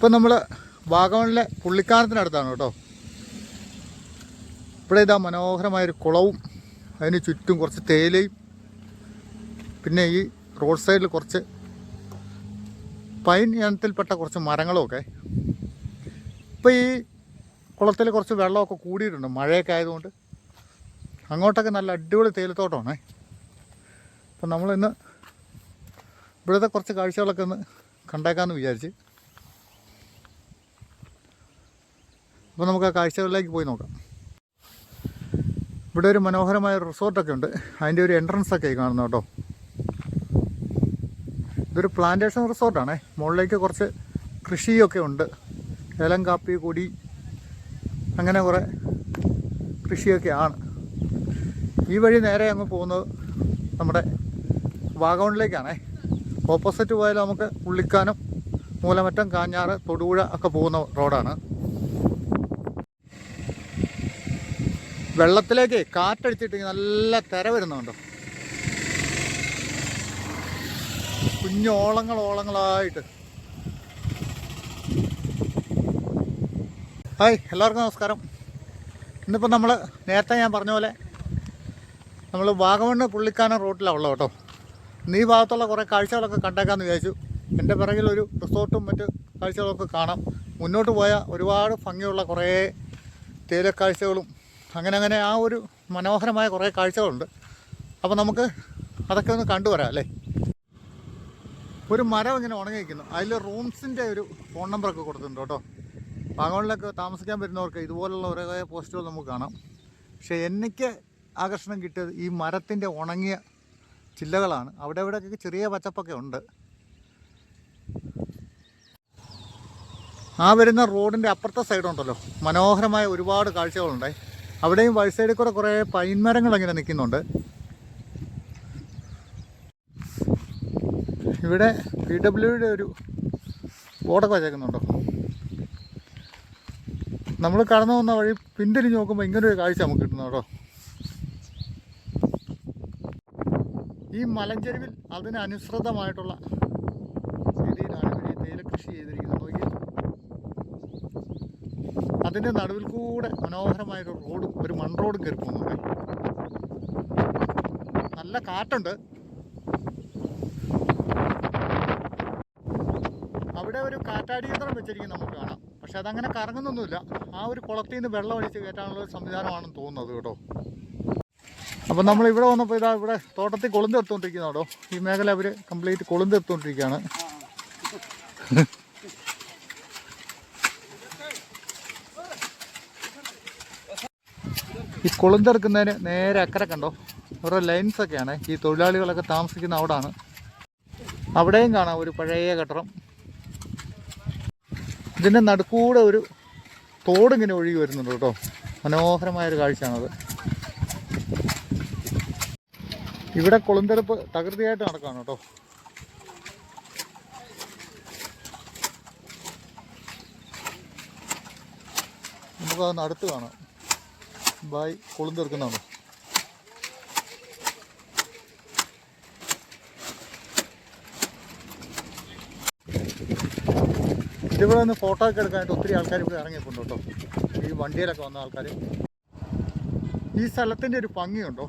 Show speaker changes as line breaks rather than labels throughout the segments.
ഇപ്പം നമ്മൾ വാഗമണിലെ പുള്ളിക്കാനത്തിനടുത്താണ് കേട്ടോ. ഇവിടെ ഇതാ മനോഹരമായൊരു കുളവും അതിന് ചുറ്റും കുറച്ച് തേയിലയും പിന്നെ ഈ റോഡ് സൈഡിൽ കുറച്ച് പൈൻ ഇനത്തിൽപ്പെട്ട കുറച്ച് മരങ്ങളുമൊക്കെ ഇപ്പം ഈ കുളത്തിൽ കുറച്ച് വെള്ളമൊക്കെ കൂടിയിട്ടുണ്ട് മഴയൊക്കെ ആയതുകൊണ്ട്. അങ്ങോട്ടൊക്കെ നല്ല അടിപൊളി തേയിലത്തോട്ടമാണ്. അപ്പം നമ്മളിന്ന് ഇവിടുത്തെ കുറച്ച് കാഴ്ചകളൊക്കെ ഒന്ന് കണ്ടേക്കാമെന്ന് വിചാരിച്ച്. അപ്പോൾ നമുക്ക് ആ കാഴ്ചകളിലേക്ക് പോയി നോക്കാം. ഇവിടെ ഒരു മനോഹരമായ റിസോർട്ടൊക്കെ ഉണ്ട് അതിന്റെ ഒരു എൻട്രൻസ് ഒക്കെ കാണുന്നു കേട്ടോ. ഇതൊരു പ്ലാന്റേഷൻ റിസോർട്ടാണേ മുകളിലേക്ക് കുറച്ച് കൃഷിയൊക്കെ ഉണ്ട്. ഏലം കാപ്പി കൊടി അങ്ങനെ കുറേ കൃഷിയൊക്കെയാണ് ഈ വഴി നേരെ അങ്ങ് പോകുന്നത് നമ്മുടെ വാഗമണിലേക്കാണേ. ഓപ്പോസിറ്റ് പോയാൽ നമുക്ക് ഉള്ളിക്കാനം മൂലമറ്റം കാഞ്ഞാറ് തൊടുപുഴ ഒക്കെ പോകുന്ന റോഡാണ് വെള്ളത്തിലേക്ക് കാറ്റടിച്ചിട്ട് നല്ല തിര വരുന്നുണ്ടോ? കുഞ്ഞോളങ്ങൾ ഓളങ്ങളായിട്ട്. ഹായ് എല്ലാവർക്കും നമസ്കാരം. ഇന്നിപ്പോൾ നമ്മൾ നേരത്തെ ഞാൻ പറഞ്ഞ പോലെ നമ്മൾ വാഗമണ്ണ് പുള്ളിക്കാനം റോട്ടിലാണ് ഉള്ളത് കേട്ടോ. ഈ ഭാഗത്തുള്ള കുറേ കാഴ്ചകളൊക്കെ കണ്ടേക്കാമെന്ന് വിചാരിച്ചു. എന്റെ പിറകിൽ ഒരു റിസോർട്ടും മറ്റ് കാഴ്ചകളൊക്കെ കാണാം. മുന്നോട്ട് പോയാൽ ഒരുപാട് ഭംഗിയുള്ള കുറേ തേയിലക്കാഴ്ചകളും അങ്ങനെ അങ്ങനെ ആ ഒരു മനോഹരമായ കുറേ കാഴ്ചകളുണ്ട്. അപ്പോൾ നമുക്ക് അതൊക്കെ ഒന്ന് കണ്ടുവരാം അല്ലേ? ഒരു മരം ഇങ്ങനെ ഉണങ്ങി നിൽക്കുന്നു അതിൽ റൂംസിന്റെ ഒരു ഫോൺ നമ്പറൊക്കെ കൊടുത്തിട്ടുണ്ട് കേട്ടോ. വാഗമണിലൊക്കെ താമസിക്കാൻ വരുന്നവർക്ക് ഇതുപോലുള്ള ഒരേ പോസ്റ്റുകൾ നമുക്ക് കാണാം. പക്ഷേ എനിക്ക് ആകർഷണം കിട്ടിയത് ഈ മരത്തിന്റെ ഉണങ്ങിയ ചില്ലകളാണ്. അവിടെ ഇവിടെയൊക്കെ ചെറിയ പച്ചപ്പൊക്കെ ഉണ്ട്. ആ വരുന്ന റോഡിന്റെ അപ്പുറത്തെ സൈഡുണ്ടല്ലോ. മനോഹരമായ ഒരുപാട് കാഴ്ചകളുണ്ടായി. അവിടെയും വഴി സൈഡിൽ കൂടെ പൈൻ മരങ്ങൾ അങ്ങനെ നിൽക്കുന്നുണ്ട്. ഇവിടെ പി ഡബ്ല്യുയുടെ ഒരു ബോർഡൊക്കെ വെച്ചേക്കുന്നുണ്ടോ നമ്മൾ കടന്നു വന്ന വഴി പിന്തിരിഞ്ഞ് നോക്കുമ്പോൾ ഇങ്ങനെ ഒരു കാഴ്ച നമുക്ക് കിട്ടുന്നു കേട്ടോ. ഈ മലഞ്ചെരുവിൽ അതിന് അതിന്റെ നടുവിൽ കൂടെ മനോഹരമായൊരു റോഡും ഒരു മൺ റോഡും കയറി പോകുന്നുണ്ട് നല്ല കാറ്റുണ്ട്. അവിടെ ഒരു കാറ്റാടിയന്ത്രം വെച്ചിരിക്കും നമുക്ക് കാണാം. പക്ഷെ അതങ്ങനെ കറങ്ങുന്നൊന്നുമില്ല. ആ ഒരു കുളത്തിൽ നിന്ന് വെള്ളം ഒഴിച്ച് കയറ്റാനുള്ള ഒരു സംവിധാനമാണെന്ന് തോന്നുന്നത് കേട്ടോ. അപ്പം നമ്മൾ ഇവിടെ വന്നപ്പോൾ ഇതാ ഇവിടെ തോട്ടത്തിൽ കേട്ടോ ഈ മേഖല അവർ കംപ്ലീറ്റ് കൊളുന്തെടുത്തുകൊണ്ടിരിക്കുകയാണ് കൊളുന്തെടുക്കുന്നതിന് നേരെ അക്കരെ കണ്ടോ? അവരുടെ ലൈൻസ് ഒക്കെയാണ്. ഈ തൊഴിലാളികളൊക്കെ താമസിക്കുന്ന അവിടാണ്. അവിടെയും കാണാം ഒരു പഴയ കെട്ടിടം. ഇതിന്റെ നടുക്കൂടെ ഒരു തോടിങ്ങനെ ഒഴുകി വരുന്നുണ്ട് കേട്ടോ. മനോഹരമായൊരു കാഴ്ചയാണത്. ഇവിടെ കൊളുന്തെടുപ്പ് തകൃതിയായിട്ട് നടക്കാണ് കേട്ടോ. നമുക്കതൊന്ന് അടുത്ത് കാണാം. ബായ്. കൊളുന്തെറുക്കുന്നതാണോ ഇവിടെ നിന്ന് ഫോട്ടോ ഒക്കെ എടുക്കാനായിട്ട് ഒത്തിരി ആൾക്കാർ ഇവിടെ ഇറങ്ങിയിട്ടുണ്ട് കേട്ടോ. ഈ വണ്ടിയിലൊക്കെ വന്ന ആൾക്കാർ ഈ സ്ഥലത്തിന്റെ ഒരു ഭംഗിയുണ്ടോ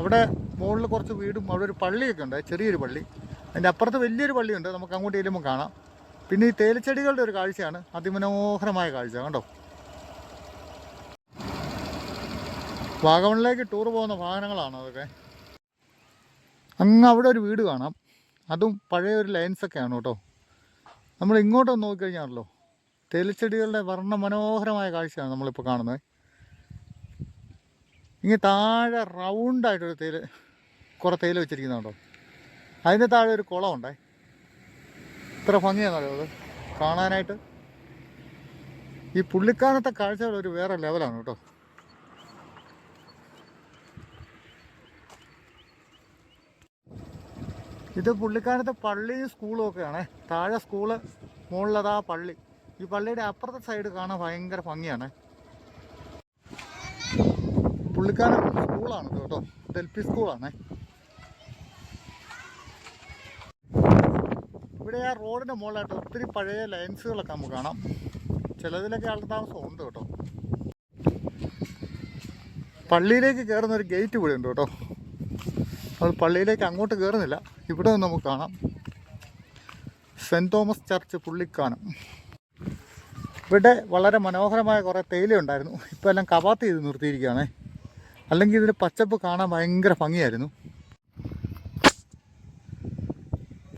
അവിടെ മുകളിൽ കുറച്ച് വീടും അവിടെ ഒരു പള്ളിയൊക്കെ ഉണ്ട്. ചെറിയൊരു പള്ളി. അതിന്റെ അപ്പുറത്ത് വലിയൊരു പള്ളിയുണ്ട്. നമുക്ക് അങ്ങോട്ട് ചെല്ലുമ്പോൾ കാണാം. പിന്നെ ഈ തേയിലച്ചെടികളുടെ ഒരു കാഴ്ചയാണ് അതിമനോഹരമായ കാഴ്ച കണ്ടോ? വാഗമണിലേക്ക് ടൂർ പോകുന്ന വാഹനങ്ങളാണ് അതൊക്കെ. അങ്ങ് അവിടെ ഒരു വീട് കാണാം. അതും പഴയ ഒരു ലൈൻസൊക്കെയാണ് കേട്ടോ. നമ്മൾ ഇങ്ങോട്ടൊന്ന് നോക്കിക്കഴിഞ്ഞാണല്ലോ തേയിലച്ചെടികളുടെ വർണ മനോഹരമായ കാഴ്ചയാണ് നമ്മളിപ്പോൾ കാണുന്നത്. ഇങ്ങനെ താഴെ റൗണ്ടായിട്ടൊരു തേയില കുറേ തേയില വെച്ചിരിക്കുന്നുണ്ടോ അതിന്റെ താഴെ ഒരു കുളമുണ്ടേ. ഇത്ര ഭംഗിയാണെന്നറിയോ അത്? കാണാനായിട്ട്. ഈ പുള്ളിക്കാനത്തെ കാഴ്ചകൾ ഒരു വേറെ ലെവലാണ് കേട്ടോ. ഇത് പുള്ളിക്കാനത്തെ പള്ളിയും സ്കൂളും ഒക്കെയാണ്. താഴെ സ്കൂൾ മുകളിലതാ പള്ളി. ഈ പള്ളിയുടെ അപ്പുറത്തെ സൈഡ് കാണാൻ ഭയങ്കര ഭംഗിയാണ്. പുള്ളിക്കാരൻ സ്കൂളാണ് കേട്ടോ ഇത് എൽ പി സ്കൂളാണേ ഇവിടെ ആ റോഡിന്റെ മുകളിലായിട്ട് ഒത്തിരി പഴയ ലൈൻസുകളൊക്കെ നമുക്ക് കാണാം. ചിലതിലൊക്കെ ആൾ താമസം ഉണ്ട് കേട്ടോ. പള്ളിയിലേക്ക് കയറുന്ന ഒരു ഗേറ്റ് ഇവിടെ ഉണ്ട് കേട്ടോ. അത് പള്ളിയിലേക്ക് അങ്ങോട്ട് കയറുന്നില്ല ഇവിടെ നിന്ന് നമുക്ക് കാണാം. Saint Thomas church Pullikkanam. ഇവിടെ വളരെ മനോഹരമായ കുറേ തേയില ഉണ്ടായിരുന്നു. ഇപ്പോൾ എല്ലാം കവാത്ത് ചെയ്ത് നിർത്തിയിരിക്കുകയാണേ. അല്ലെങ്കിൽ ഇതിന്റെ പച്ചപ്പ് കാണാൻ ഭയങ്കര ഭംഗിയായിരുന്നു.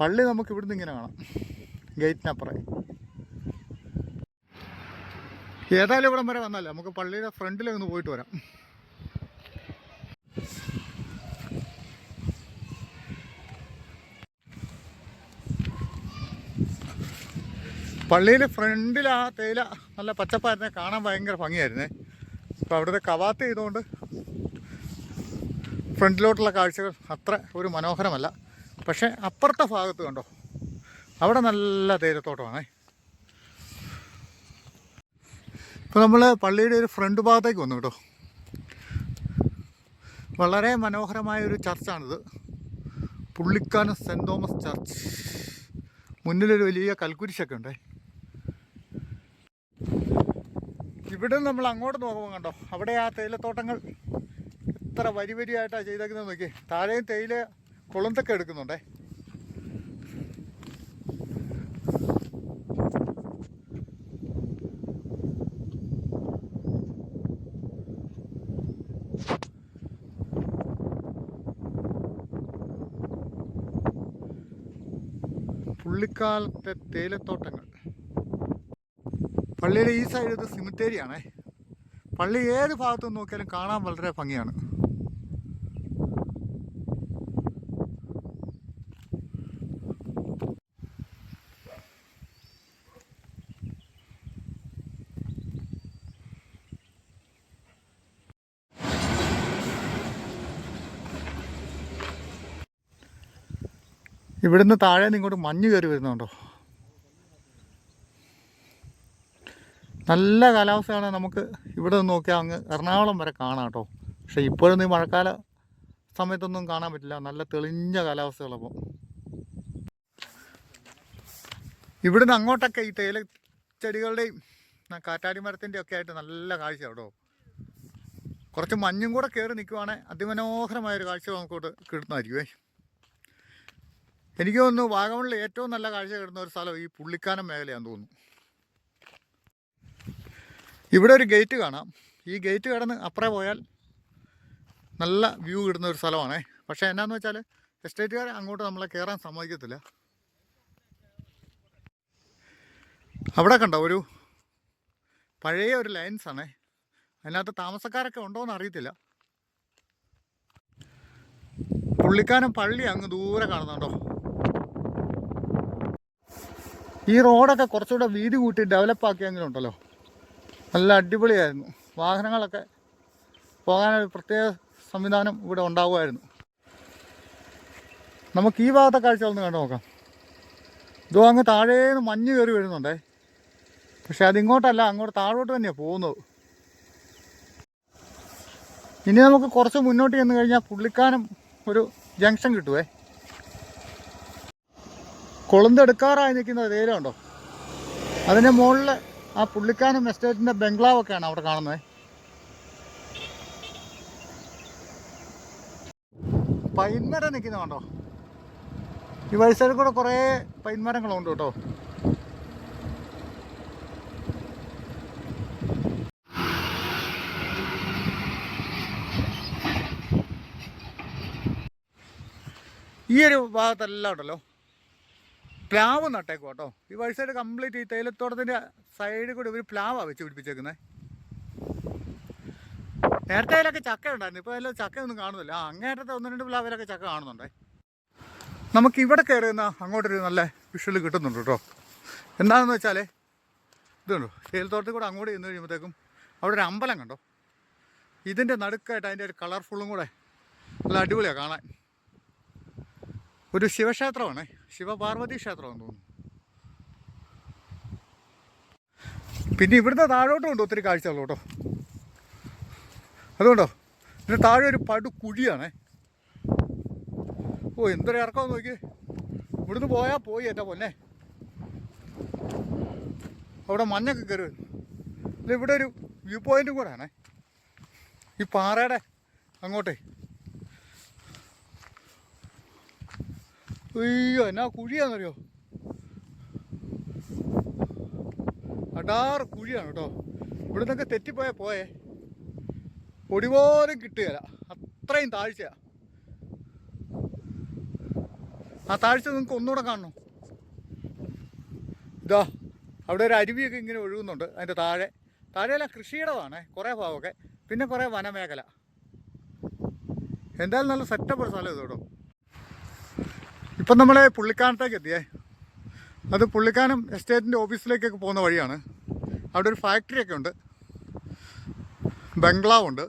പള്ളി നമുക്ക് ഇവിടുന്ന് ഇങ്ങനെ കാണാം. ഗേറ്റിനപ്പുറം. ഏതായാലും ഇവിടം വരെ വന്നല്ലേ നമുക്ക് പള്ളിയുടെ ഫ്രണ്ടിലൊന്ന് പോയിട്ട് വരാം. പള്ളിയിൽ ഫ്രണ്ടിൽ ആ തേയില നല്ല പച്ചപ്പായിരുന്നേ കാണാൻ ഭയങ്കര ഭംഗിയായിരുന്നേ. അപ്പോൾ അവിടുത്തെ കവാത്ത് ചെയ്തുകൊണ്ട് ഫ്രണ്ടിലോട്ടുള്ള കാഴ്ചകൾ അത്ര ഒരു മനോഹരമല്ല. പക്ഷേ അപ്പുറത്തെ ഭാഗത്ത് കണ്ടോ? അവിടെ നല്ല തേയിലത്തോട്ടമാണേ. ഇപ്പോൾ നമ്മൾ പള്ളിയുടെ ഒരു ഫ്രണ്ട് ഭാഗത്തേക്ക് വന്നു കേട്ടോ. വളരെ മനോഹരമായ ഒരു ചർച്ചാണിത്. Pullikkanam saint Thomas church. മുന്നിലൊരു വലിയ കൽക്കുരിശൊക്കെ ഉണ്ടേ. ഇവിടെ നമ്മൾ അങ്ങോട്ട് നോക്കുമ്പോൾ കണ്ടോ അവിടെ ആ തേയിലത്തോട്ടങ്ങൾ എത്ര വരി വരിയായിട്ടാണ് ചെയ്തേക്കുന്നത് നോക്കി. താഴെയും തേയില കുളന്തൊക്കെ എടുക്കുന്നുണ്ടേ. പുള്ളിക്കാലത്തെ തേയിലത്തോട്ടങ്ങൾ. പള്ളിയുടെ ഈ സൈഡ് ഇത് സിമിത്തേരിയാണേ പള്ളി ഏത് ഭാഗത്തു നോക്കിയാലും കാണാൻ വളരെ ഭംഗിയാണ്. ഇവിടുന്ന് താഴെ നിന്ന് ഇങ്ങോട്ട് മഞ്ഞ് കയറി വരുന്നുണ്ടോ? നല്ല കാലാവസ്ഥയാണ് നമുക്ക് ഇവിടെ നിന്ന് നോക്കിയാൽ അങ്ങ് എറണാകുളം വരെ കാണാം കേട്ടോ. പക്ഷേ ഇപ്പോഴൊന്നും ഈ മഴക്കാല സമയത്തൊന്നും കാണാൻ പറ്റില്ല. നല്ല തെളിഞ്ഞ കാലാവസ്ഥകളപ്പോൾ ഇവിടുന്ന് അങ്ങോട്ടൊക്കെ ഈ തേയില ചെടികളുടെയും കാറ്റാടി മരത്തിന്റെ ഒക്കെ ആയിട്ട് നല്ല കാഴ്ച കേട്ടോ. കുറച്ച് മഞ്ഞും കൂടെ കയറി നിൽക്കുവാണെങ്കിൽ അതിമനോഹരമായൊരു കാഴ്ച നമുക്കോട്ട് കിട്ടുന്നതായിരിക്കുമേ എനിക്ക് തോന്നുന്നു വാഗമണിൽ ഏറ്റവും നല്ല കാഴ്ച കിട്ടുന്ന ഒരു സ്ഥലം ഈ പുള്ളിക്കാനം മേഖലയാണെന്ന് തോന്നുന്നു. ഇവിടെ ഒരു ഗേറ്റ് കാണാം. ഈ ഗേറ്റ് കടന്ന് അപ്പുറേ പോയാൽ നല്ല വ്യൂ കിടുന്ന ഒരു സ്ഥലമാണേ. പക്ഷേ എന്നാന്ന് വെച്ചാൽ എസ്റ്റേറ്റുകാർ അങ്ങോട്ട് നമ്മളെ കയറാൻ സമ്മതിക്കത്തില്ല. അവിടെ കണ്ടോ ഒരു പഴയ ഒരു ലൈൻസ് ആണേ. അതിനകത്ത് താമസക്കാരൊക്കെ ഉണ്ടോയെന്ന് അറിയത്തില്ല. പുള്ളിക്കാനം പള്ളി അങ്ങ് ദൂരെ കാണുന്നുണ്ടോ? ഈ റോഡൊക്കെ കുറച്ചുകൂടെ വീതി കൂട്ടി ഡെവലപ്പ് ആക്കിയെങ്കിലും ഉണ്ടല്ലോ. നല്ല അടിപൊളിയായിരുന്നു. വാഹനങ്ങളൊക്കെ പോകാനൊരു പ്രത്യേക സംവിധാനം ഇവിടെ ഉണ്ടാവുമായിരുന്നു. നമുക്ക് ഈ ഭാഗത്തെ കാഴ്ച ഒന്ന് കണ്ടു നോക്കാം. ഇതോ അങ്ങ് താഴേന്ന് മഞ്ഞ് കയറി വരുന്നുണ്ടേ. പക്ഷെ അതിങ്ങോട്ടല്ല അങ്ങോട്ട് താഴോട്ട് തന്നെയാണ് പോകുന്നത്. ഇനി നമുക്ക് കുറച്ച് മുന്നോട്ട് ചെന്ന് കഴിഞ്ഞാൽ പുള്ളിക്കാനം ഒരു ജംഗ്ഷൻ കിട്ടുവേ. കൊളുന്തെടുക്കാറായി നിൽക്കുന്ന തേയിലുണ്ടോ അതിന്റെ മുകളിൽ ആ പുള്ളിക്കാനം എസ്റ്റേറ്റിന്റെ ബംഗ്ലാവൊക്കെയാണ് അവിടെ കാണുന്നത്. പൈൻമരം നിൽക്കുന്ന കണ്ടോ? ഈ വഴി കൂടെ കുറേ പൈൻമരങ്ങളുണ്ട് കേട്ടോ. ഈ ഒരു ഭാഗത്തെല്ലാം ഉണ്ടല്ലോ. പ്ലാവ് നട്ടേക്കും കേട്ടോ ഈ വഴി സൈഡ് കംപ്ലീറ്റ് ഈ തേയിലത്തോട്ടത്തിന്റെ സൈഡിൽ കൂടി ഒരു പ്ലാവാ വെച്ച് പിടിപ്പിച്ചേക്കുന്നത് നേരത്തെ അതിലൊക്കെ ചക്ക ഉണ്ടായിരുന്നു. ഇപ്പോൾ അതിൽ ചക്ക ഒന്നും കാണുന്നില്ല. ആ അങ്ങേറ്റത്തെ ഒന്ന് രണ്ട് പ്ലാവിലൊക്കെ ചക്ക കാണുന്നുണ്ടേ. നമുക്ക് ഇവിടെ കയറുന്ന അങ്ങോട്ടൊരു നല്ല വിഷ്വൽ കിട്ടുന്നുണ്ട് കേട്ടോ എന്താണെന്ന് വെച്ചാൽ ഇതുണ്ടോ തേയിലത്തോട്ടത്തിൽ കൂടെ അങ്ങോട്ട് ചെന്ന് കഴിയുമ്പോഴത്തേക്കും അവിടെ ഒരു അമ്പലം കണ്ടോ? ഇതിന്റെ നടുക്കായിട്ട് അതിന്റെ ഒരു കളർഫുള്ളും കൂടെ നല്ല അടിപൊളിയാണ് കാണാൻ. ഒരു ശിവക്ഷേത്രമാണ്. ശിവപാർവതി ക്ഷേത്രമാണെന്ന് തോന്നുന്നു. പിന്നെ ഇവിടുത്തെ താഴോട്ടും ഉണ്ട് ഒത്തിരി കാഴ്ചകൾ കേട്ടോ. അതുകൊണ്ടോ? ഇതിന് താഴെ ഒരു പടു കുഴിയാണേ ഓ എന്തൊരു ഇറക്കമെന്ന് നോക്കി ഇവിടുന്ന് പോയാൽ പോയി എന്റെ പൊന്നെ. അവിടെ മഞ്ഞൊക്കെ കയറി ഇവിടെ ഒരു വ്യൂ പോയിന്റും കൂടെ ആണേ. ഈ പാറയുടെ അങ്ങോട്ടേ. അയ്യോ എന്നാ കുഴിയാണെന്നറിയോ അടാറ് കുഴിയാണ് കേട്ടോ. ഇവിടെ നിന്നൊക്കെ തെറ്റിപ്പോയാൽ പോയേ. പൊടി പോലും കിട്ടുകയില്ല. അത്രയും താഴ്ചയാ ആ താഴ്ച നിങ്ങൾക്ക് ഒന്നുകൂടെ കാണണം? ഇതാ അവിടെ ഒരു അരുവിയൊക്കെ ഇങ്ങനെ ഒഴുകുന്നുണ്ട് അതിന്റെ താഴെ. താഴെയല്ല കൃഷിയിടമാണ് കുറേ ഭാഗമൊക്കെ. പിന്നെ കുറേ വനമേഖല. എന്തായാലും നല്ല സെറ്റപ്പ് സ്ഥലം ഇത് കേട്ടോ. ഇപ്പം നമ്മൾ പുള്ളിക്കാനത്തേക്ക് എത്തിയേ. അത് പുള്ളിക്കാനം എസ്റ്റേറ്റിന്റെ ഓഫീസിലേക്കൊക്കെ പോകുന്ന വഴിയാണ്. അവിടെ ഒരു ഫാക്ടറിയൊക്കെ ഉണ്ട്. ബംഗ്ലാവ് ഉണ്ട്.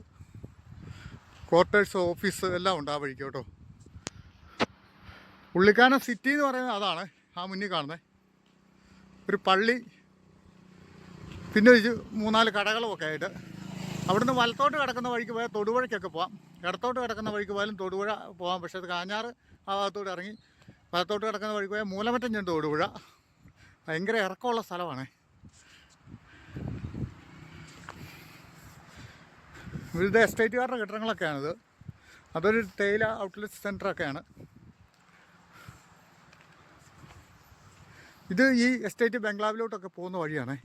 ക്വാർട്ടേഴ്സ് ഓഫീസ് എല്ലാം ഉണ്ട് ആ വഴിക്ക് കേട്ടോ. പുള്ളിക്കാനം സിറ്റി എന്ന് പറയുന്നത് അതാണ് ആ മുന്നിൽ കാണുന്നത് ഒരു പള്ളി പിന്നെ ഒരു മൂന്നാൽ കടകളും ഒക്കെ ആയിട്ട്. അവിടുന്ന് വലത്തോട്ട് കിടക്കുന്ന വഴിക്ക് പോയാൽ തൊടുപുഴയ്ക്കൊക്കെ പോകാം ഇടത്തോട്ട് കിടക്കുന്ന വഴിക്ക് പോയാലും തൊടുപുഴ പോകാം പക്ഷേ അത് കാഞ്ഞാറ് ആ ഭാഗത്തോട്ട് ഇറങ്ങി വലത്തോട്ട് കിടക്കുന്ന വഴിക്ക് പോയാൽ മൂലമറ്റം ചെണ്ട് ഓടുപുഴ ഭയങ്കര ഇറക്കമുള്ള സ്ഥലമാണ്. വിവിധ എസ്റ്റേറ്റുകാരുടെ കെട്ടിടങ്ങളൊക്കെയാണിത്. അതൊരു തേയില ഔട്ട്ലെറ്റ് സെന്ററൊക്കെയാണ് ഇത് ഈ എസ്റ്റേറ്റ് ബംഗ്ലാവിലോട്ടൊക്കെ പോകുന്ന വഴിയാണേ.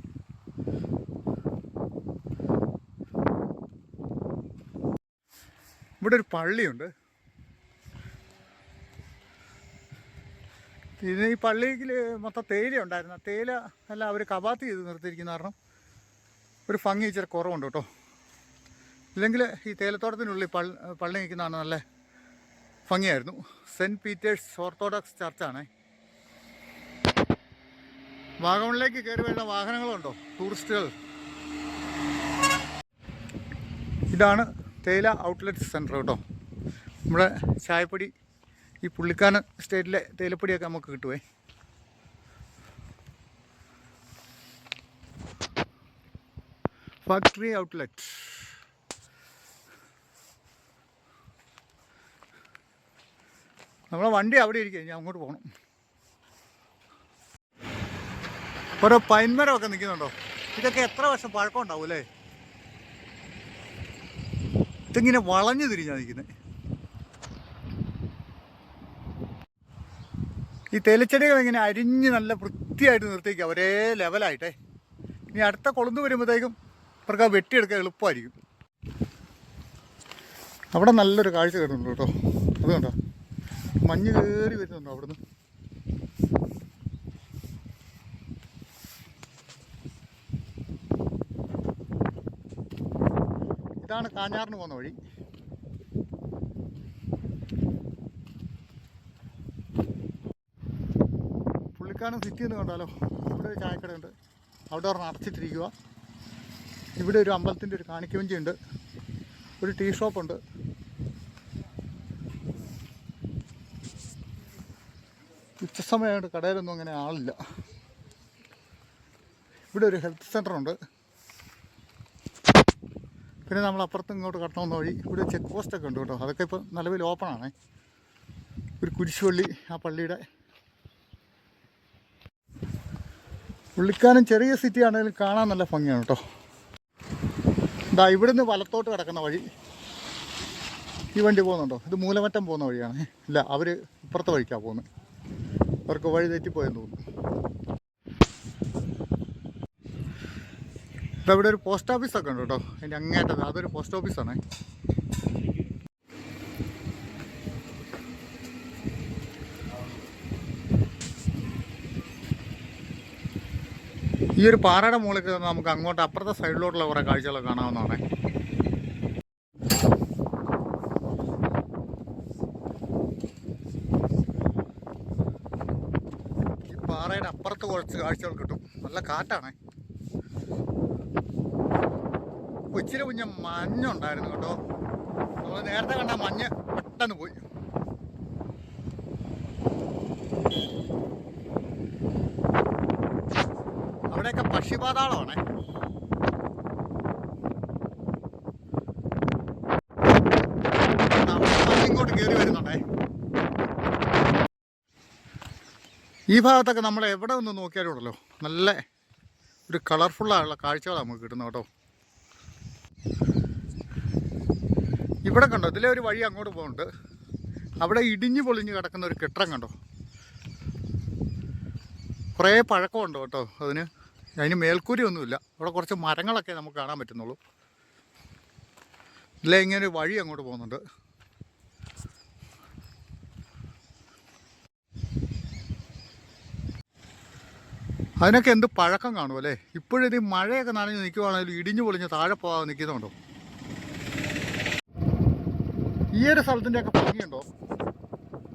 ഇവിടെ ഒരു പള്ളിയുണ്ട്. ഇത് ഈ പള്ളിയിൽ മൊത്തം തേയില ഉണ്ടായിരുന്നു. തേയില എല്ലാം അവർ കവാത്ത് ചെയ്ത് നിർത്തിയിരിക്കുന്ന കാരണം ഒരു ഭംഗി ഇച്ചിരി കുറവുണ്ട് കേട്ടോ. ഇല്ലെങ്കിൽ ഈ തേയിലത്തോട്ടത്തിനുള്ളിൽ പള്ളി നിൽക്കുന്നതാണ് നല്ല ഭംഗിയായിരുന്നു. സെന്റ് പീറ്റേഴ്സ് ഓർത്തഡോക്സ് ചർച്ചാണ്. വാഗമണിലേക്ക് കയറി വരുന്ന വാഹനങ്ങളുണ്ടോ? ടൂറിസ്റ്റുകൾ. ഇതാണ് തേയില ഔട്ട്ലെറ്റ് സെന്റർ കേട്ടോ. നമ്മുടെ ചായപ്പൊടി ഈ പുള്ളിക്കാനം സ്റ്റേറ്റിലെ തേയിലപ്പൊടിയൊക്കെ നമുക്ക് കിട്ടുവേ. ഫാക്ടറി ഔട്ട്ലെറ്റ് നമ്മളെ വണ്ടി അവിടെ ഇരിക്കുക ഞാൻ അങ്ങോട്ട് പോകണം ഓരോ പൈൻമരമൊക്കെ നിൽക്കുന്നുണ്ടോ? ഇതൊക്കെ എത്ര വർഷം പഴക്കം ഉണ്ടാവും അല്ലേ? ഇതിങ്ങനെ വളഞ്ഞു തിരിഞ്ഞാണ് നിൽക്കുന്നത് ഈ തേലച്ചെടികൾ ഇങ്ങനെ അരിഞ്ഞ് നല്ല വൃത്തിയായിട്ട് നിർത്തിക്കുക ഒരേ ലെവലായിട്ടേ ഇനി അടുത്ത കൊളുന്ത് വരുമ്പോഴത്തേക്കും ഇവർക്ക് വെട്ടിയെടുക്കാൻ എളുപ്പമായിരിക്കും. അവിടെ നല്ലൊരു കാഴ്ച കിട്ടുന്നുണ്ട് കേട്ടോ. അത് കണ്ടോ? മഞ്ഞ് കയറി വരുന്നുണ്ടോ അവിടുന്ന്? ഇതാണ് കാഞ്ഞാറിന് പോകുന്ന വഴി. പുള്ളിക്കാനം സിറ്റി എന്ന് കണ്ടാലോ? ഇവിടെ ഒരു ചായക്കടയുണ്ട്. അവിടെ ഒരെണ്ണം അടച്ചിട്ടിരിക്കുക ഇവിടെ ഒരു അമ്പലത്തിന്റെ ഒരു കാണിക്കവഞ്ചി ഉണ്ട് ഒരു ടീ ഷോപ്പുണ്ട്. ഉച്ചസമയമായിട്ട് കടയിലൊന്നും അങ്ങനെ ആളില്ല. ഇവിടെ ഒരു ഹെൽത്ത് സെന്ററുണ്ട് പിന്നെ നമ്മൾ അപ്പുറത്ത് ഇങ്ങോട്ട് കട്ടണമെന്ന വഴി ഇവിടെ ചെക്ക് പോസ്റ്റൊക്കെ ഉണ്ട് കേട്ടോ. അതൊക്കെ ഇപ്പോൾ നിലവിൽ ഓപ്പണാണേ ഒരു കുരിശുപള്ളി ആ പള്ളിയുടെ പുള്ളിക്കാനും ചെറിയ സിറ്റി ആണെങ്കിലും കാണാൻ നല്ല ഭംഗിയാണ് കേട്ടോ. ഇതാ ഇവിടുന്ന് വലത്തോട്ട് കിടക്കുന്ന വഴി ഈ വണ്ടി പോകുന്നുണ്ടോ? ഇത് മൂലമറ്റം പോകുന്ന വഴിയാണ്. ഇല്ല അവർ ഇപ്പുറത്തെ വഴിക്കാണ് പോകുന്നത്. അവർക്ക് വഴി തെറ്റിപ്പോയെന്ന് തോന്നുന്നു. ഇതവിടെ ഒരു പോസ്റ്റ് ഓഫീസൊക്കെ ഉണ്ട് കേട്ടോ. അതിന്റെ അങ്ങേറ്റത് അതൊരു പോസ്റ്റ് ഓഫീസാണേ ഈ ഒരു പാറയുടെ മുകളിൽ കയറുന്ന നമുക്ക് അങ്ങോട്ട് അപ്പുറത്തെ സൈഡിലോട്ടുള്ള കുറേ കാഴ്ചകളൊക്കെ കാണാവുന്നതാണ് ഈ പാറയുടെ അപ്പുറത്ത് കുറച്ച് കാഴ്ചകൾ കിട്ടും. നല്ല കാറ്റാണ്. ഇച്ചിരി കുഞ്ഞ മഞ്ഞുണ്ടായിരുന്നു കേട്ടോ. നമ്മൾ നേരത്തെ കണ്ട മഞ്ഞ് പെട്ടെന്ന് പോയി. മഞ്ഞ് ഇങ്ങോട്ട് വരുന്നുണ്ടേ. ഈ ഭാഗത്തൊക്കെ നമ്മൾ എവിടെ ഒന്ന് നോക്കിയാലും ഉണ്ടല്ലോ. നല്ല ഒരു കളർഫുള്ളായുള്ള കാഴ്ചകളാണ് നമുക്ക് കിട്ടുന്നത് കേട്ടോ. ഇവിടെ കണ്ടോ ഇതിലെ ഒരു വഴി അങ്ങോട്ട് പോകുന്നുണ്ട്. അവിടെ ഇടിഞ്ഞു പൊളിഞ്ഞ് കിടക്കുന്ന ഒരു കെട്ടിടം കണ്ടോ. കുറേ പഴക്കമുണ്ട് കേട്ടോ അതിന്. അതിന് മേൽക്കൂരി ഒന്നുമില്ല അവിടെ കുറച്ച് മരങ്ങളൊക്കെ നമുക്ക് കാണാൻ പറ്റുന്നുള്ളൂ. ഇല്ല ഇങ്ങനെ വഴി അങ്ങോട്ട് പോകുന്നുണ്ട്. അതിനൊക്കെ എന്ത് പഴക്കം കാണും അല്ലേ? ഇപ്പോഴും ഇത് മഴയൊക്കെ നനഞ്ഞ് നിൽക്കുവാണെങ്കിലും ഇടിഞ്ഞു പൊളിഞ്ഞ് താഴെ പോകാതെ നിൽക്കുന്നുണ്ടോ? ഈ ഒരു സ്ഥലത്തിന്റെയൊക്കെ ഭംഗിയുണ്ടോ?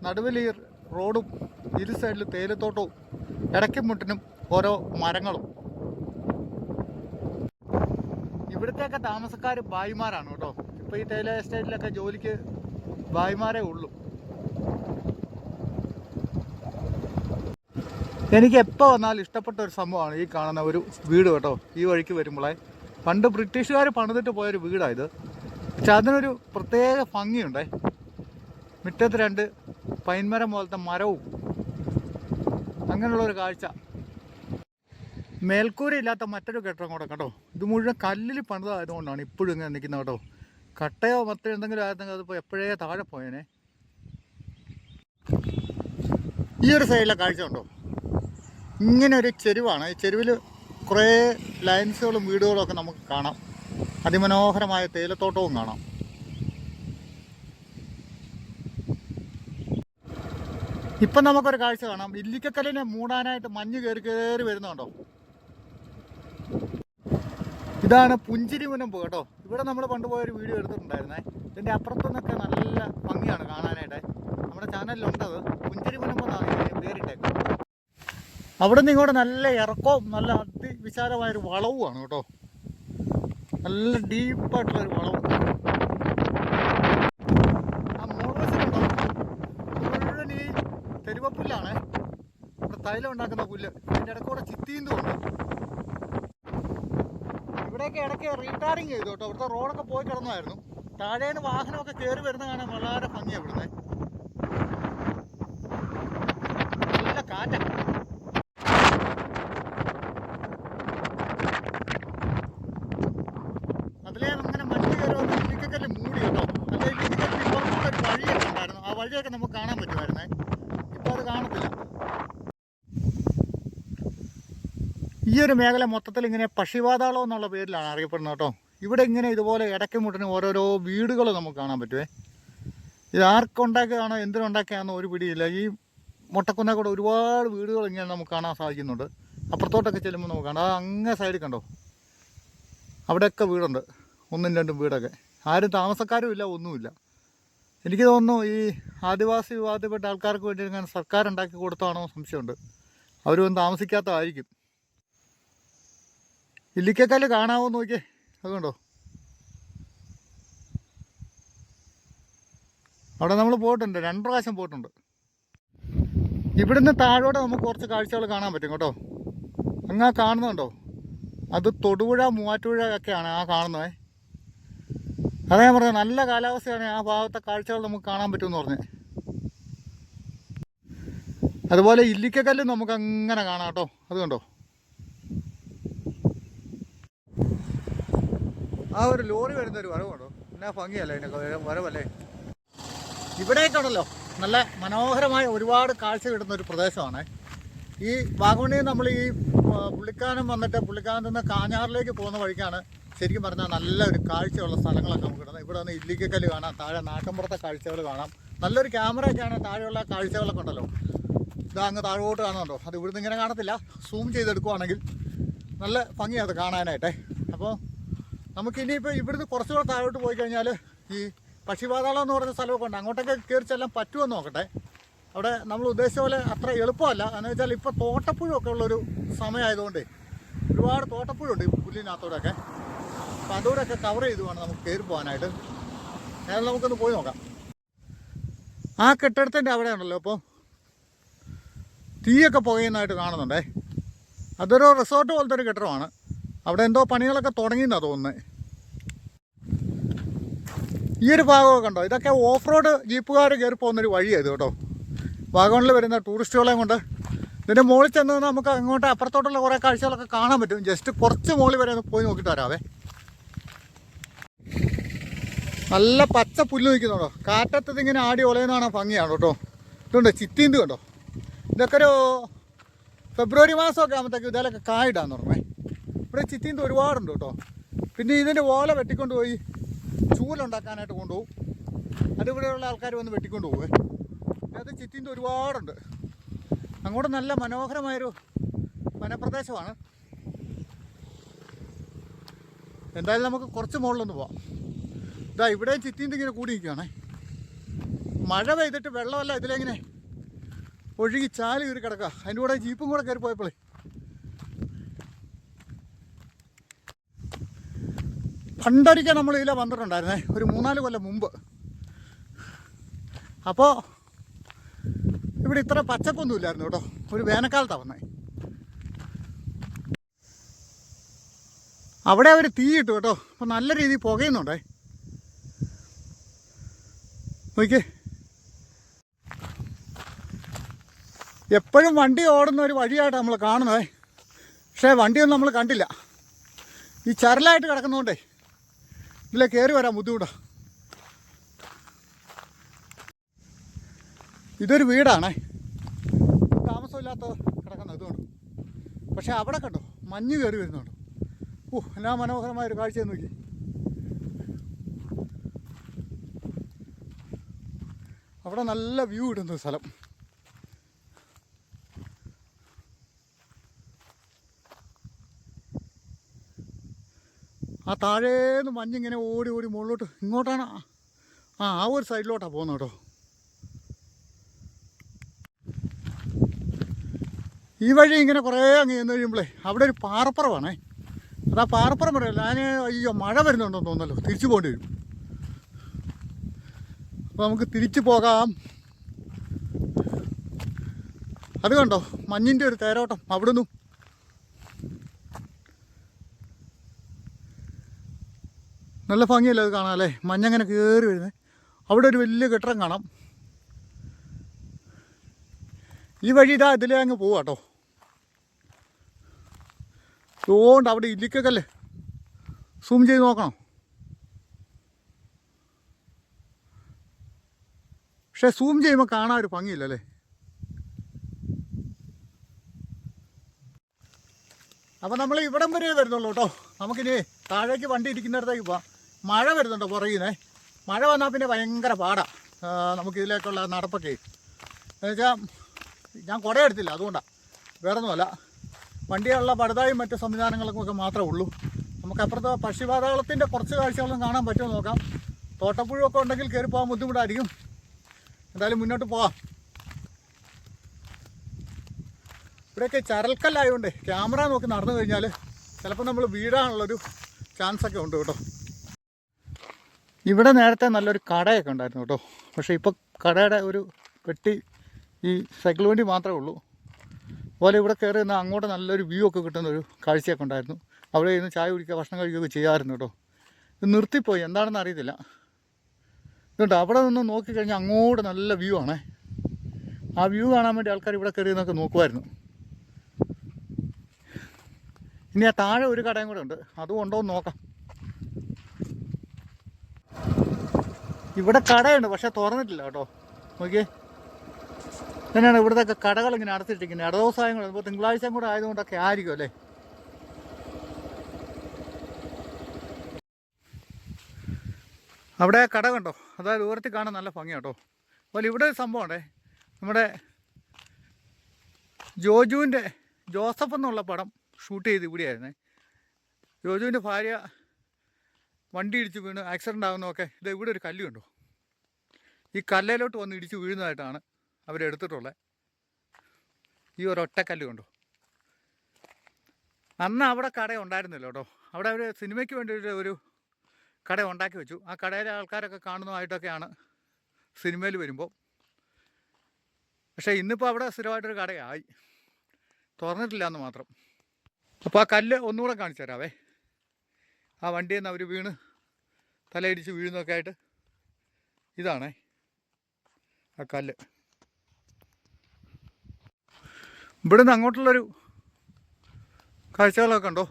നടുവിൽ ഈ റോഡും ഇരു സൈഡിൽ തേയിലത്തോട്ടവും ഇടയ്ക്കും മുട്ടിനും ഓരോ മരങ്ങളും. ഇവിടുത്തെയൊക്കെ താമസക്കാർ ഭായിമാരാണ് കേട്ടോ. ഇപ്പോൾ ഈ തേയില എസ്റ്റേറ്റിലൊക്കെ ജോലിക്ക് ഭായിമാരേ ഉള്ളൂ. എനിക്ക് എപ്പോൾ വന്നാലും ഇഷ്ടപ്പെട്ട ഒരു സംഭവമാണ് ഈ കാണുന്ന ഒരു വീട് കേട്ടോ ഈ വഴിക്ക് വരുമ്പോളേ. പണ്ട് ബ്രിട്ടീഷുകാർ പണിതിട്ട് പോയൊരു വീടാണ് ഇത്. പക്ഷെ അതിനൊരു പ്രത്യേക ഭംഗിയുണ്ടേ. മുറ്റത്ത് രണ്ട് പൈൻമരം പോലത്തെ മരവും. അങ്ങനെയുള്ളൊരു കാഴ്ച. മേൽക്കൂര ഇല്ലാത്ത മറ്റൊരു കെട്ടിടം കൂടെ കേട്ടോ ഇത് മുഴുവൻ കല്ലിൽ പണിതായതുകൊണ്ടാണ് ഇപ്പോഴും ഇങ്ങനെ നിൽക്കുന്നത് കേട്ടോ. കട്ടയോ മറ്റോ എന്തെങ്കിലും ആയിരുന്നെങ്കിൽ അതിപ്പോൾ എപ്പോഴേ താഴെ പോയേനെ. ഈ ഒരു സൈഡിലെ കാഴ്ച ഉണ്ടോ ഇങ്ങനെ ഒരു ചെരുവാണ്. ഈ ചെരുവിൽ കുറേ ലൈൻസുകളും വീടുകളും ഒക്കെ നമുക്ക് കാണാം. അതിമനോഹരമായ തേയിലത്തോട്ടവും കാണാം. ഇപ്പം നമുക്കൊരു കാഴ്ച കാണാം. ഇല്ലിക്കക്കല്ലിനെ മൂടാനായിട്ട് മഞ്ഞ് കയറി കയറി വരുന്നുണ്ടോ? ഇതാണ് പുഞ്ചിരി മുനമ്പ് കേട്ടോ. ഇവിടെ നമ്മൾ പണ്ട് പോയൊരു വീഡിയോ എടുത്തിട്ടുണ്ടായിരുന്നേ. ഇതിന്റെ അപ്പുറത്തുനിന്നൊക്കെ നല്ല ഭംഗിയാണ് കാണാനായിട്ട്. നമ്മുടെ ചാനലിലുണ്ടത് പുഞ്ചിരി മുനമ്പ് എന്നാണ് ഇതിന് പേരിട്ടേക്കുന്നത് അവിടെ നിന്ന് ഇങ്ങോട്ട് നല്ല ഇറക്കവും നല്ല അതിവിശാലമായൊരു വളവുമാണ് കേട്ടോ. നല്ല ഡീപ്പായിട്ടുള്ളൊരു വളവ്. ആ മോഡൽസിലുണ്ടോ മുഴുവൻ ഈ തെരുവപ്പുല്ലാണ്. ഇവിടെ തൈലം ഉണ്ടാക്കുന്ന പുല്ല്. അതിന്റെ ഇടക്കൂടെ ചിത്തീന്തുണ്ട് ഇവിടെയൊക്കെ ഇടയ്ക്ക് റീടാറിങ് ചെയ്തു കേട്ടോ. ഇവിടുത്തെ റോഡൊക്കെ പോയി കിടന്നായിരുന്നു താഴേന്ന് വാഹനമൊക്കെ കയറി വരുന്ന കാണാൻ വളരെ ഭംഗിയാണ് ഇവിടുന്ന്. നല്ല കാറ്റ. മൂടി ഒരു വഴിയൊക്കെ ഉണ്ടായിരുന്നു. ആ വഴിയൊക്കെ നമുക്ക് കാണാൻ പറ്റുമായിരുന്നേ ഇപ്പോൾ അത് കാണത്തില്ല ഈ ഒരു മേഖല മൊത്തത്തിൽ ഇങ്ങനെ പക്ഷിപാതാളം എന്നുള്ള പേരിലാണ് അറിയപ്പെടുന്നത് കേട്ടോ. ഇവിടെ ഇങ്ങനെ ഇതുപോലെ ഇടയ്ക്ക് മുട്ടിന് ഓരോരോ വീടുകൾ നമുക്ക് കാണാൻ പറ്റുമേ ഇത് ആർക്കുണ്ടാക്കിയതാണോ എന്തിനുണ്ടാക്കിയാണെന്നോ ഒരു പിടിയില്ല. ഈ മുട്ടക്കുന്ന കൂടെ ഒരുപാട് വീടുകൾ ഇങ്ങനെ നമുക്ക് കാണാൻ സാധിക്കുന്നുണ്ട്. അപ്പുറത്തോട്ടൊക്കെ ചെല്ലുമ്പോൾ നമുക്ക് കാണാം. ആ അങ്ങേ സൈഡിൽ കണ്ടോ? അവിടെയൊക്കെ വീടുണ്ട്. ഒന്നും രണ്ടും വീടൊക്കെ. ആരും താമസക്കാരും ഇല്ല ഒന്നുമില്ല. എനിക്ക് തോന്നുന്നു ഈ ആദിവാസി വിഭാഗത്തിൽപ്പെട്ട ആൾക്കാർക്ക് വേണ്ടി സർക്കാർ ഉണ്ടാക്കി കൊടുത്താണോ സംശയമുണ്ട്. അവരൊന്നും താമസിക്കാത്തതായിരിക്കും. ഇല്ലിക്കക്കല്ല് കാണാമോ നോക്കിയേ. അതുകൊണ്ടോ അവിടെ നമ്മൾ പോയിട്ടുണ്ട്. രണ്ട് പ്രാവശ്യം പോയിട്ടുണ്ട്. ഇവിടുന്ന് താഴോടെ നമുക്ക് കുറച്ച് കാഴ്ചകൾ കാണാൻ പറ്റും കേട്ടോ. അങ്ങ് ആ കാണുന്നുണ്ടോ അത് തൊടുപുഴ മൂവാറ്റുപുഴ ഒക്കെയാണ് ആ കാണുന്നത്. അതാ ഞാൻ പറഞ്ഞത്. നല്ല കാലാവസ്ഥയാണ് ആ ഭാഗത്തെ കാഴ്ചകൾ നമുക്ക് കാണാൻ പറ്റുമെന്ന് പറഞ്ഞ്. അതുപോലെ ഇല്ലിക്കക്കല്ല് നമുക്ക് അങ്ങനെ കാണാം കേട്ടോ. അത് കണ്ടോ? ആ ഒരു ലോറി വരുന്ന ഒരു വരവാണോ? എന്നാ ഭംഗിയല്ലേ അതിനൊക്കെ വരവല്ലേ? ഇവിടേക്കാണല്ലോ നല്ല മനോഹരമായ ഒരുപാട് കാഴ്ച കിട്ടുന്ന ഒരു പ്രദേശമാണ്. ഈ വാഗമണി നമ്മൾ ഈ പുള്ളിക്കാനം വന്നിട്ട് പുള്ളിക്കാനത്ത് നിന്ന് കാഞ്ഞാറിലേക്ക് പോകുന്ന വഴിക്കാണ് ശരിക്കും പറഞ്ഞാൽ നല്ല ഒരു കാഴ്ചയുള്ള സ്ഥലങ്ങളൊക്കെ നമുക്ക് കിട്ടുന്നത്. ഇവിടെ വന്ന് ഇല്ലിക്കക്കൽ കാണാം താഴെ നാട്ടിൻപുറത്തെ കാഴ്ചകൾ കാണാം. നല്ലൊരു ക്യാമറയൊക്കെയാണ് താഴെയുള്ള കാഴ്ചകളൊക്കെ ഉണ്ടല്ലോ. ഇതാ അങ്ങ് താഴോട്ട് കാണുന്നുണ്ടോ? അത് ഇവിടുന്ന് ഇങ്ങനെ കാണത്തില്ല. സൂം ചെയ്തെടുക്കുവാണെങ്കിൽ നല്ല ഭംഗിയാണ് അത് കാണാനായിട്ടേ. അപ്പോൾ നമുക്ക് ഇനിയിപ്പോൾ ഇവിടുന്ന് കുറച്ചുകൂടെ താഴോട്ട് പോയി കഴിഞ്ഞാൽ ഈ പക്ഷിപാതാളം എന്ന് പറയുന്ന സ്ഥലമൊക്കെ ഉണ്ട്. അങ്ങോട്ടൊക്കെ കയറി ചെല്ലാൻ പറ്റുമെന്ന് നോക്കട്ടെ. അവിടെ നമ്മൾ ഉദ്ദേശിച്ച പോലെ അത്ര എളുപ്പമല്ല. എന്ന് വെച്ചാൽ ഇപ്പോൾ തോട്ടപ്പുഴൊക്കെ ഉള്ളൊരു സമയമായതുകൊണ്ട് ഒരുപാട് തോട്ടപ്പുഴുണ്ട് ഈ പുല്ലിനകത്തോടൊക്കെ അപ്പോൾ അതുകൂടെയൊക്കെ കവർ ചെയ്ത് വേണം നമുക്ക് കയറി പോകാനായിട്ട്. നേരെ നമുക്കൊന്ന് പോയി നോക്കാം. ആ കെട്ടിടത്തിന്റെ അവിടെ ഉണ്ടല്ലോ അപ്പോൾ തീയൊക്കെ പുകയുന്നതായിട്ട് കാണുന്നുണ്ടേ. അതൊരു റിസോർട്ട് പോലത്തെ ഒരു കെട്ടിടമാണ്. അവിടെ എന്തോ പണികളൊക്കെ തുടങ്ങിയെന്നാണ് തോന്നുന്നത് ഈ ഒരു ഭാഗമൊക്കെ കണ്ടോ? ഇതൊക്കെ ഓഫ് റോഡ് ജീപ്പുകാർ കയറി പോകുന്നൊരു വഴിയാണ് കേട്ടോ. വാഗമണിൽ വരുന്ന ടൂറിസ്റ്റുകളെയും കൊണ്ട്. ഇതിന്റെ മുകളിൽ ചെന്ന് നമുക്ക് അങ്ങോട്ട് അപ്പുറത്തോട്ടുള്ള കുറേ കാഴ്ചകളൊക്കെ കാണാൻ പറ്റും. ജസ്റ്റ് കുറച്ച് മുകളിൽ വരെ ഒന്ന് പോയി നോക്കിയിട്ട് വരാവേ. നല്ല പച്ച പുല്ല് നിൽക്കുന്നുണ്ടോ കാറ്റത്തത് ഇങ്ങനെ ആടി ഒലയുന്നതാണ് ഭംഗിയാണ് കേട്ടോ. ഇതുണ്ട് ചിത്തീന്ത് കണ്ടോ? ഇതൊക്കെ ഒരു ഫെബ്രുവരി മാസമൊക്കെ ആകുമ്പോഴത്തേക്ക് ഇതിലൊക്കെ കായിടാന്ന് തുടങ്ങേ ഇവിടെ ചിത്തീന്ത് ഒരുപാടുണ്ട് കേട്ടോ. പിന്നെ ഇതിന്റെ ഓല വെട്ടിക്കൊണ്ട് പോയി. ചൂലുണ്ടാക്കാനായിട്ട് കൊണ്ടുപോകും. അതിവിടെയുള്ള ആൾക്കാർ വന്ന് വെട്ടിക്കൊണ്ട് പോകുവേ അത് ചിത്തീന്ത് ഒരുപാടുണ്ട്. അങ്ങോട്ട് നല്ല മനോഹരമായൊരു വനപ്രദേശമാണ്. എന്തായാലും നമുക്ക് കുറച്ച് മുകളിലൊന്ന് പോവാം. ഇതാ ഇവിടെയും ചിത്തീന്റെ ഇങ്ങനെ കൂടി നിൽക്കുകയാണേ മഴ പെയ്തിട്ട് വെള്ളമല്ല ഇതിലെങ്ങനെ ഒഴുകി ചാലി കയറി കിടക്കുക. അതിന്റെ കൂടെ ജീപ്പും കൂടെ കയറി പോയപ്പോഴേ പണ്ടൊരിക്കൽ നമ്മൾ ഇതിലെ വന്നിട്ടുണ്ടായിരുന്നേ ഒരു മൂന്നാൽ കൊല്ലം മുമ്പ്. അപ്പോൾ ഇവിടെ ഇത്ര പച്ചപ്പൊന്നും ഇല്ലായിരുന്നു കേട്ടോ. ഒരു വേനൽക്കാലത്താണ് വന്നേ. അവിടെ അവർ തീയിട്ടു കേട്ടോ. അപ്പം നല്ല രീതിയിൽ പുകയുന്നുണ്ടേ. നോക്കിയേ. എപ്പോഴും വണ്ടി ഓടുന്ന ഒരു വഴിയായിട്ട് നമ്മൾ കാണുന്നത്. പക്ഷേ വണ്ടിയൊന്നും നമ്മൾ കണ്ടില്ല. ഈ ചരലായിട്ട് കിടക്കുന്നതുകൊണ്ടേ ഇതിലെ കയറി വരാൻ ബുദ്ധിമുട്ടാ. ഇതൊരു വീടാണേ. താമസമില്ലാത്ത കിടക്കുന്ന ഇതുകൊണ്ട് പക്ഷേ അവിടെ കണ്ടോ മഞ്ഞ് കയറി വരുന്നുണ്ട്. ഓ എന്നാ മനോഹരമായ ഒരു കാഴ്ച നോക്കി. അവിടെ നല്ല വ്യൂ ഇടുന്ന സ്ഥലം. ആ താഴേന്ന് മഞ്ഞിങ്ങനെ ഓടി ഓടി മുകളിലോട്ട് ഇങ്ങോട്ടാണ്. ആ- ആ ഒരു സൈഡിലോട്ടാണ് പോകുന്നത് കേട്ടോ. ഈ വഴി ഇങ്ങനെ കുറേ അങ്ങ് ചെന്ന് കഴിയുമ്പോഴേ അവിടെ ഒരു പാറപ്പുറമാണേ. അത് പാറപ്പുറം പറയല്ല? ഞാൻ അയ്യോ മഴ വരുന്നുണ്ടെന്ന് തോന്നല്ലോ തിരിച്ചു പോകേണ്ടി വരും. അപ്പോൾ നമുക്ക് തിരിച്ചു പോകാം. അത് കണ്ടോ? മഞ്ഞിന്റെ ഒരു തേരോട്ടം അവിടുന്ന്. നല്ല ഭംഗിയല്ലേ അത് കാണാം അല്ലേ? മഞ്ഞങ്ങനെ കയറി വരുന്നത് അവിടെ ഒരു വലിയ കെട്ടിടം കാണാം. ഈ വഴി ഇതാ ഇതിലേ അങ്ങ് പോവാ കേട്ടോ. അതുകൊണ്ട് അവിടെ ഇല്ലിക്കല്ലേ സൂം ചെയ്ത് നോക്കണം. പക്ഷെ സൂം ചെയ്യുമ്പോൾ കാണാൻ ഒരു ഭംഗിയില്ലല്ലേ അപ്പോൾ നമ്മൾ ഇവിടം വരെ വരുന്നുള്ളൂ കേട്ടോ. നമുക്കിനി താഴേക്ക് വണ്ടി ഇരിക്കുന്നിടത്തേക്ക് പോവാം. മഴ വരുന്നുണ്ട് പുറകിനെ മഴ വന്നാൽ പിന്നെ ഭയങ്കര പാടാണ് നമുക്കിതിലേക്കുള്ള നടപ്പൊക്കെ. എന്നുവെച്ചാൽ ഞാൻ കുടയെടുത്തില്ല അതുകൊണ്ടാണ് വേറെ ഒന്നുമല്ല വണ്ടിയുള്ള പടുതായും മറ്റ് സംവിധാനങ്ങളൊക്കെ ഒക്കെ മാത്രമേ ഉള്ളൂ. നമുക്ക് അപ്പുറത്തെ പക്ഷിപാതാളത്തിന്റെ കുറച്ച് കാഴ്ചകളൊന്നും കാണാൻ പറ്റുമോ നോക്കാം. തോട്ടപ്പുഴൊക്കെ ഉണ്ടെങ്കിൽ കയറി പോകാൻ ബുദ്ധിമുട്ടായിരിക്കും. എന്തായാലും മുന്നോട്ട് പോവാം. ഇവിടെയൊക്കെ ചരൽക്കല്ലായതുകൊണ്ട് ക്യാമറ നോക്കി നടന്നു കഴിഞ്ഞാൽ ചിലപ്പോൾ നമ്മൾ വീഴാനുള്ളൊരു ചാൻസൊക്കെ ഉണ്ട് കേട്ടോ. ഇവിടെ നേരത്തെ നല്ലൊരു കടയൊക്കെ ഉണ്ടായിരുന്നു കേട്ടോ. പക്ഷേ ഇപ്പോൾ കടയുടെ ഒരു പെട്ടി ഈ സൈക്കിൾ വണ്ടി മാത്രമേ ഉള്ളൂ. അതുപോലെ ഇവിടെ കയറി നിന്ന് അങ്ങോട്ട് നല്ലൊരു വ്യൂ ഒക്കെ കിട്ടുന്ന ഒരു കാഴ്ചയൊക്കെ ഉണ്ടായിരുന്നു. അവിടെ ഇരുന്ന് ചായ കുടിക്കുക ഭക്ഷണം കഴിക്കുകയൊക്കെ ചെയ്യാമായിരുന്നു കേട്ടോ. ഇത് നിർത്തിപ്പോയി. എന്താണെന്ന് അറിയത്തില്ല. ഇതുണ്ട് അവിടെ നിന്ന് നോക്കിക്കഴിഞ്ഞാൽ അങ്ങോട്ട് നല്ല വ്യൂ ആണേ. ആ വ്യൂ കാണാൻ വേണ്ടി ആൾക്കാർ ഇവിടെ കയറി നിന്നൊക്കെ നോക്കുമായിരുന്നു. ഇനി ആ താഴെ ഒരു കടയും കൂടെ ഉണ്ട്. അതും ഉണ്ടോ എന്ന് നോക്കാം. ഇവിടെ കടയുണ്ട് പക്ഷെ തുറന്നിട്ടില്ല കേട്ടോ. നോക്കിയേ. തന്നെയാണ് ഇവിടുത്തെ കടകൾ ഇങ്ങനെ അടച്ചിട്ടിരിക്കുന്നത്. ഇടദിവസമായും കൂടെ ഇപ്പോൾ തിങ്കളാഴ്ചയും കൂടെ ആയതുകൊണ്ടൊക്കെ ആയിരിക്കും അല്ലേ? അവിടെ കട കണ്ടോ? അതായത് ദൂരത്തിൽ കാണാൻ നല്ല ഭംഗിയാട്ടോ അതുപോലെ ഇവിടെ ഒരു സംഭവം ഉണ്ടേ. നമ്മുടെ ജോജുവിന്റെ ജോസഫ് എന്നുള്ള പടം ഷൂട്ട് ചെയ്ത് ഇവിടെയായിരുന്നേ. ജോജുവിന്റെ ഭാര്യ വണ്ടി ഇടിച്ച് വീണ് ആക്സിഡന്റ് ആകുന്നതൊക്കെ ഇത് ഇവിടെ ഒരു കല്ല് കണ്ടോ? ഈ കല്ലയിലോട്ട് വന്ന് ഇടിച്ച് വീഴുന്നതായിട്ടാണ് അവരെടുത്തിട്ടുള്ളത് ഈ ഒരു കല്ല് കണ്ടോ? അന്ന് അവിടെ കട ഉണ്ടായിരുന്നില്ല കേട്ടോ. അവിടെ അവർ സിനിമയ്ക്ക് വേണ്ടിയിട്ട് ഒരു കട ഉണ്ടാക്കി വെച്ചു. ആ കടയിലെ ആൾക്കാരൊക്കെ കാണുന്നതായിട്ടൊക്കെയാണ് സിനിമയിൽ വരുമ്പോൾ പക്ഷേ ഇന്നിപ്പോൾ അവിടെ സ്ഥിരമായിട്ടൊരു കടയായി. തുറന്നിട്ടില്ല എന്ന് മാത്രം. അപ്പോൾ ആ കല്ല് ഒന്നുകൂടെ കാണിച്ചു തരാവേ. ആ വണ്ടിയിൽ നിന്ന് അവർ വീണ് തലയിടിച്ച് വീഴുന്നൊക്കെ ആയിട്ട് ഇതാണേ ആ കല്ല്. ഇവിടെ നിന്ന് അങ്ങോട്ടുള്ളൊരു കാഴ്ചകളൊക്കെ ഉണ്ടോ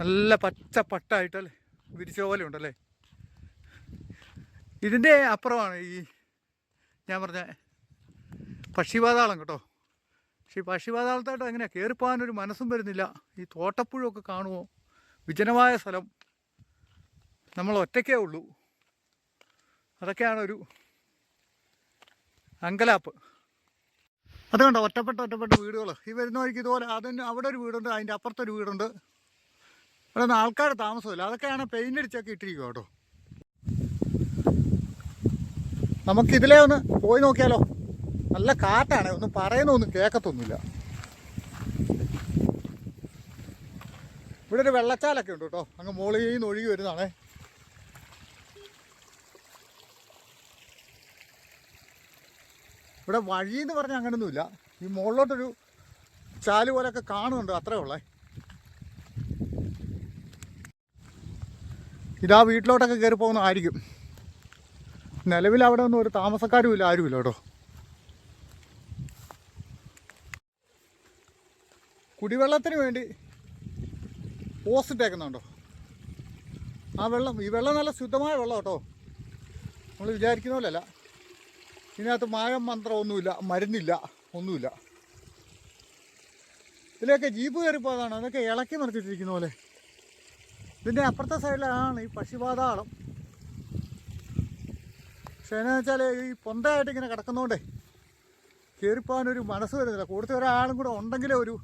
നല്ല പച്ച പട്ടായിട്ടല്ലേ വിരിച്ച പോലെ ഉണ്ടല്ലേ? ഇതിന്റെ അപ്പുറമാണ് ഈ ഞാൻ പറഞ്ഞ പക്ഷിപാതാളം കേട്ടോ. പക്ഷേ പക്ഷിപാതാളത്തായിട്ട് എങ്ങനെയാണ് കയറിപ്പോകാനൊരു മനസ്സും വരുന്നില്ല. ഈ തോട്ടപ്പുഴമൊക്കെ കാണുമോ? വിജനമായ സ്ഥലം. നമ്മൾ ഒറ്റയ്ക്കേ ഉള്ളൂ. അതൊക്കെയാണ് ഒരു അങ്കലാപ്പ് അതുകൊണ്ട് ഒറ്റപ്പെട്ട ഒറ്റപ്പെട്ട വീടുകൾ ഈ വരുന്ന വഴിക്ക് ഇതുപോലെ അതിന് അവിടെ ഒരു വീടുണ്ട് അതിന്റെ അപ്പുറത്തൊരു വീടുണ്ട്. അവിടെ നിന്ന് ആൾക്കാർ താമസമില്ല. അതൊക്കെയാണ് പെയിന്റ് അടിച്ചൊക്കെ ഇട്ടിരിക്കുക കേട്ടോ. നമുക്കിതിലേ ഒന്ന് പോയി നോക്കിയാലോ? നല്ല കാറ്റാണ്. ഒന്നും പറയുന്നൊന്നും കേൾക്കത്തൊന്നുമില്ല. ഇവിടെ ഒരു വെള്ളച്ചാലൊക്കെ ഉണ്ട് കേട്ടോ. അങ്ങ് മുകളിൽ നിന്ന് ഒഴുകി വരുന്നതാണേ. ഇവിടെ വഴി എന്ന് പറഞ്ഞാൽ അങ്ങനൊന്നുമില്ല. ഈ മുകളിലോട്ടൊരു ചാൽ പോലെയൊക്കെ കാണുന്നുണ്ട് അത്രേ ഉള്ളേ. ഇതാ വീട്ടിലോട്ടൊക്കെ കയറി പോകുന്നതായിരിക്കും നിലവിൽ അവിടെ ഒന്നും ഒരു താമസക്കാരും ഇല്ല ആരുമില്ല കേട്ടോ. കുടിവെള്ളത്തിന് വേണ്ടി ഓസ് ആക്കുന്നുണ്ടോ ആ വെള്ളം ഈ വെള്ളം നല്ല ശുദ്ധമായ വെള്ളം കേട്ടോ. നമ്മൾ വിചാരിക്കുന്ന പോലെയല്ല. ഇതിനകത്ത് മായം മന്ത്രം ഒന്നുമില്ല മരുന്നില്ല ഒന്നുമില്ല. ഇതിലൊക്കെ ജീപ്പ് കയറിപ്പോയതാണ് അതൊക്കെ ഇളക്കി മറിച്ചിട്ടിരിക്കുന്ന പോലെ. ഇതിന്റെ അപ്പുറത്തെ സൈഡിലാണ് ഈ പക്ഷിപാതാളം. പക്ഷേ എന്നാ വെച്ചാൽ ഈ പൊന്തയായിട്ട് ഇങ്ങനെ കിടക്കുന്നതുകൊണ്ടേ കയറിപ്പോകാനൊരു മനസ്സ് വരുന്നില്ല. കൂടുതൽ ഒരാളും കൂടെ ഉണ്ടെങ്കിലേ ഒരു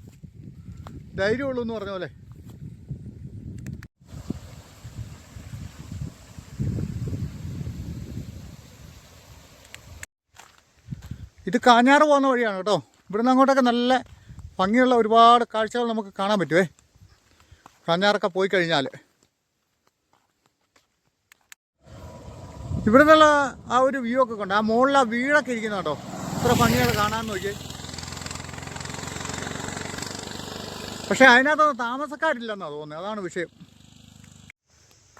ധൈര്യമുള്ളൂ എന്ന് പറഞ്ഞ പോലെ. ഇത് കാഞ്ഞാറ് പോകുന്ന വഴിയാണ് കേട്ടോ. ഇവിടുന്ന് അങ്ങോട്ടൊക്കെ നല്ല ഭംഗിയുള്ള ഒരുപാട് കാഴ്ചകൾ നമുക്ക് കാണാൻ പറ്റുമേ കാഞ്ഞാറൊക്കെ പോയി കഴിഞ്ഞാൽ ഇവിടെ നിന്നുള്ള ആ ഒരു വ്യൂ ഒക്കെ ഉണ്ട് ആ മുകളിൽ ആ വീടൊക്കെ ഇരിക്കുന്ന കേട്ടോ ഇത്ര ഭംഗിയൊക്കെ കാണാൻ നോക്കി പക്ഷേ അതിനകത്തൊന്നും താമസക്കാരില്ലെന്നാണ് തോന്നുന്നത്. അതാണ് വിഷയം.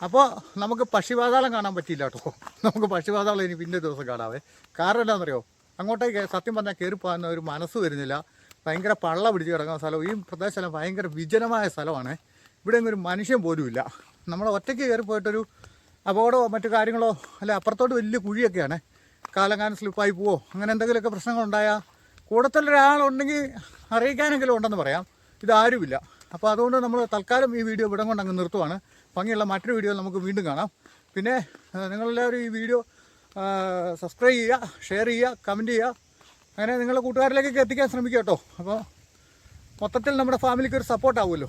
അപ്പോൾ നമുക്ക് പക്ഷിപാതാളം കാണാൻ പറ്റിയില്ല കേട്ടോ. നമുക്ക് പക്ഷിപാതാളം ഇനി പിന്നെ ദിവസം കാണാവേ. കാരണം എന്താണെന്നറിയോ? അങ്ങോട്ടേക്ക് സത്യം പറഞ്ഞാൽ കയറി പോകാൻ ഒരു മനസ്സ് വരുന്നില്ല. ഭയങ്കര പള്ള പിടിച്ച് കിടക്കുന്ന സ്ഥലം. ഈ പ്രദേശം ഭയങ്കര വിജനമായ സ്ഥലമാണ്. ഇവിടെ ഒരു മനുഷ്യൻ പോലും ഇല്ല. നമ്മൾ ഒറ്റയ്ക്ക് കയറി പോയിട്ടൊരു അപകടമോ മറ്റു കാര്യങ്ങളോ അല്ല അപ്പുറത്തോട്ട് വലിയ കുഴിയൊക്കെയാണ്. കാലങ്ങാനം സ്ലിപ്പായി പോവോ? അങ്ങനെ എന്തെങ്കിലുമൊക്കെ പ്രശ്നങ്ങളുണ്ടായാൽ കൂടത്തിൽ ഒരാളുണ്ടെങ്കിൽ അറിയിക്കാനെങ്കിലും ഉണ്ടെന്ന് പറയാം. ഇതാരുമില്ല അപ്പോൾ അതുകൊണ്ട് നമ്മൾ തൽക്കാലം ഈ വീഡിയോ ഇവിടം കൊണ്ട് അങ്ങ് നിർത്തുവാണ്. ഭംഗിയുള്ള മറ്റൊരു വീഡിയോ നമുക്ക് വീണ്ടും കാണാം. പിന്നെ നിങ്ങളെല്ലാവരും ഈ വീഡിയോ സബ്സ്ക്രൈബ് ചെയ്യുക ഷെയർ ചെയ്യുക കമന്റ് ചെയ്യുക. അങ്ങനെ നിങ്ങളുടെ കൂട്ടുകാരിലേക്കൊക്കെ എത്തിക്കാൻ ശ്രമിക്കുക കേട്ടോ. അപ്പോൾ മൊത്തത്തിൽ നമ്മുടെ ഫാമിലിക്ക് ഒരു സപ്പോർട്ട് ആവുമല്ലോ.